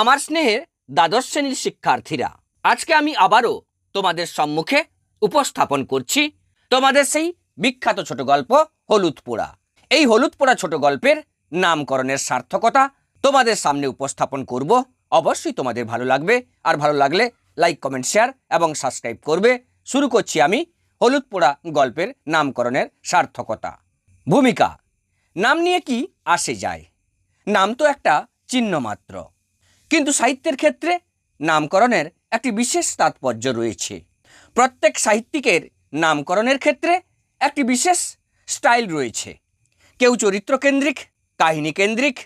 আমার স্নেহের দ্বাদশ শ্রেণির শিক্ষার্থীরা, আজকে আমি আবারও তোমাদের সম্মুখে উপস্থাপন করছি তোমাদের সেই বিখ্যাত ছোট গল্প হলুদ পোড়া। এই হলুদ পোড়া ছোট গল্পের নামকরণের সার্থকতা তোমাদের সামনে উপস্থাপন করব। অবশ্যই তোমাদের ভালো লাগবে, আর ভালো লাগলে লাইক, কমেন্ট, শেয়ার এবং সাবস্ক্রাইব করবে। শুরু করছি আমি হলুদ পোড়া গল্পের নামকরণের সার্থকতা। ভূমিকা, নাম নিয়ে কি আসে যায়? নাম তো একটা চিহ্ন মাত্র কিন্তু সাহিত্যের ক্ষেত্রে নামকরণের একটি বিশেষ তাৎপর্য রয়েছে। প্রত্যেক সাহিত্যিকের নামকরণের ক্ষেত্রে একটি বিশেষ স্টাইল রয়েছে। কেউ চরিত্রকেন্দ্রিক, কাহিনী কেন্দ্রিক,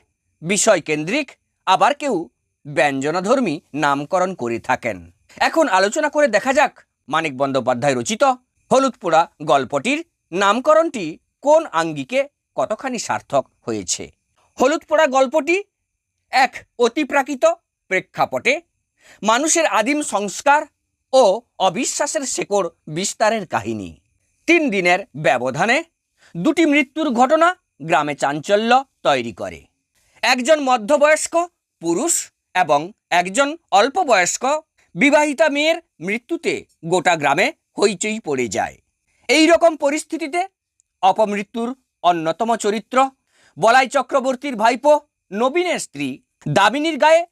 বিষয় কেন্দ্রিক, আবার কেউ ব্যঞ্জনাধর্মী নামকরণ করে থাকেন। এখন আলোচনা করে দেখা যাক মানিক বন্দ্যোপাধ্যায় রচিত হলুদ পোড়া গল্পটির নামকরণটি কোন আঙ্গিকে কতখানি সার্থক হয়েছে। হলুদ পোড়া গল্পটি এক অতিপ্রাকৃত প্রেক্ষাপটে মানুষের আদিম সংস্কার ও অবিশ্বাসের শেকড় বিস্তারের কাহিনী। তিন দিনের ব্যবধানে দুটি মৃত্যুর ঘটনা গ্রামে চাঞ্চল্য তৈরি করে। একজন মধ্যবয়স্ক পুরুষ এবং একজন অল্প বয়স্ক বিবাহিতা মেয়ের মৃত্যুতে গোটা গ্রামে হইচই পড়ে যায়। এই রকম পরিস্থিতিতে অপমৃত্যুর অন্যতম চরিত্র বলাই চক্রবর্তীর ভাইপো নবীনের স্ত্রী দামিনীর গায়ে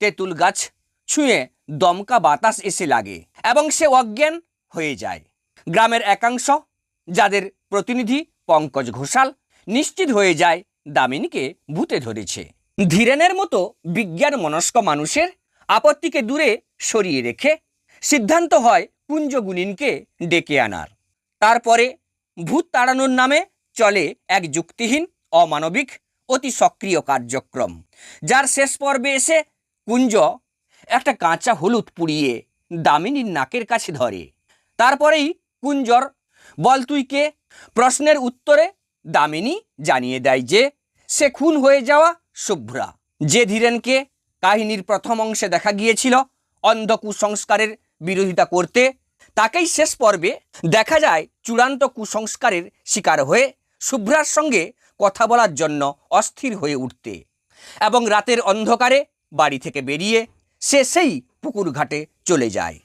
তেঁতুল গাছ ছুঁয়ে দমকা বাতাস এসে লাগে এবং সে অজ্ঞান হয়ে যায়। গ্রামের একাংশ, যাদের প্রতিনিধি পঙ্কজ ঘোষাল, নিশ্চিত হয়ে যায় দামিনীকে ভূতে ধরেছে। ধীরেনের মতো বিজ্ঞান মনস্ক মানুষের আপত্তিকে দূরে সরিয়ে রেখে সিদ্ধান্ত হয় কুঞ্জগুনিনকে ডেকে আনার। তারপরে ভূত তাড়ানোর নামে চলে এক যুক্তিহীন, অমানবিক অতি সক্রিয় কার্যক্রম। যার শেষ পর্বে এসে কুঞ্জ একটা কাঁচা হলুদ পুড়িয়ে দামিনীর নাকের কাছে ধরে। তারপরেই কুঞ্জর বল তুইকে প্রশ্নের উত্তরে দামিনী জানিয়ে দেয় যে, সে খুন হয়ে যাওয়া শুভ্রা। যে ধীরেনকে কাহিনীর প্রথম অংশে দেখা গিয়েছিল অন্ধ কুসংস্কারের বিরোধিতা করতে, তাকেই শেষ পর্বে দেখা যায় চূড়ান্ত কুসংস্কারের শিকার হয়ে শুভ্রার সঙ্গে কথা বলার জন্য অস্থির হয়ে উঠতে এবং রাতের অন্ধকারে বাড়ি থেকে বেরিয়ে সে সেই পুকুর ঘাটে চলে যায়,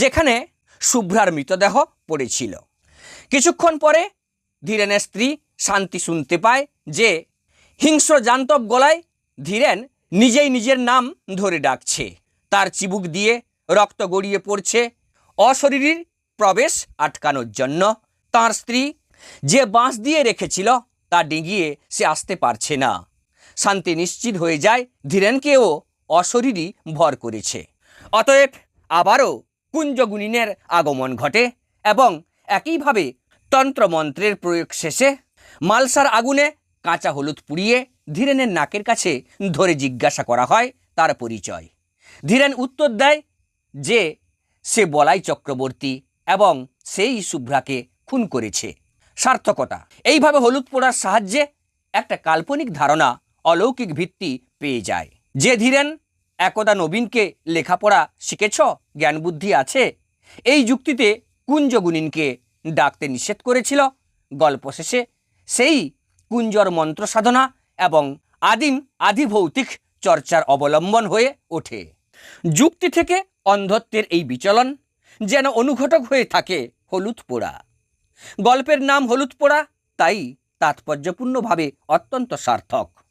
যেখানে শুভ্রার মৃতদেহ পড়েছিল। কিছুক্ষণ পরে ধীরেনের স্ত্রী শান্তি শুনতে পায় যে হিংস্র জান্তব গলায় ধীরেন নিজেই নিজের নাম ধরে ডাকছে। তার চিবুক দিয়ে রক্ত গড়িয়ে পড়ছে, অশরীরীর প্রবেশ আটকানোর জন্য। তার স্ত্রী যে বাঁশ দিয়ে রেখেছিল তা ডিঙিয়ে সে আসতে পারছে না। শান্তি নিশ্চিত হয়ে যায়, ধীরেনকেও অশরীরই ভর করেছে। অতএব আবারও কুঞ্জগুনিনের আগমন ঘটে এবং একইভাবে তন্ত্রমন্ত্রের প্রয়োগ শেষে মালসার আগুনে কাঁচা হলুদ পুড়িয়ে ধীরেনের নাকের কাছে ধরে জিজ্ঞাসা করা হয় তার পরিচয়। ধীরেন উত্তর দেয় যে সে বলাই চক্রবর্তী এবং সেই শুভ্রাকে খুন করেছে। সার্থকতা। এইভাবে হলুদ পোড়ার সাহায্যে একটা কাল্পনিক ধারণা, অলৌকিক ভিত্তি পেয়ে যায়। যে ধীরেন, একদা নবীনকে লেখাপড়া শিখেছ জ্ঞান বুদ্ধি আছে, এই যুক্তিতে কুঞ্জগুনিনকে ডাকতে নিষেধ করেছিল। গল্প শেষে সেই কুঞ্জর মন্ত্র সাধনা এবং আদিম আধিভৌতিক চর্চার অবলম্বন হয়ে ওঠে। যুক্তি থেকে অন্ধত্বের এই বিচলন যেন অনুঘটক হয়ে থাকে হলুদ পোড়া। গল্পের নাম হলুদ পোড়া তাই তাৎপর্যপূর্ণভাবে অত্যন্ত সার্থক।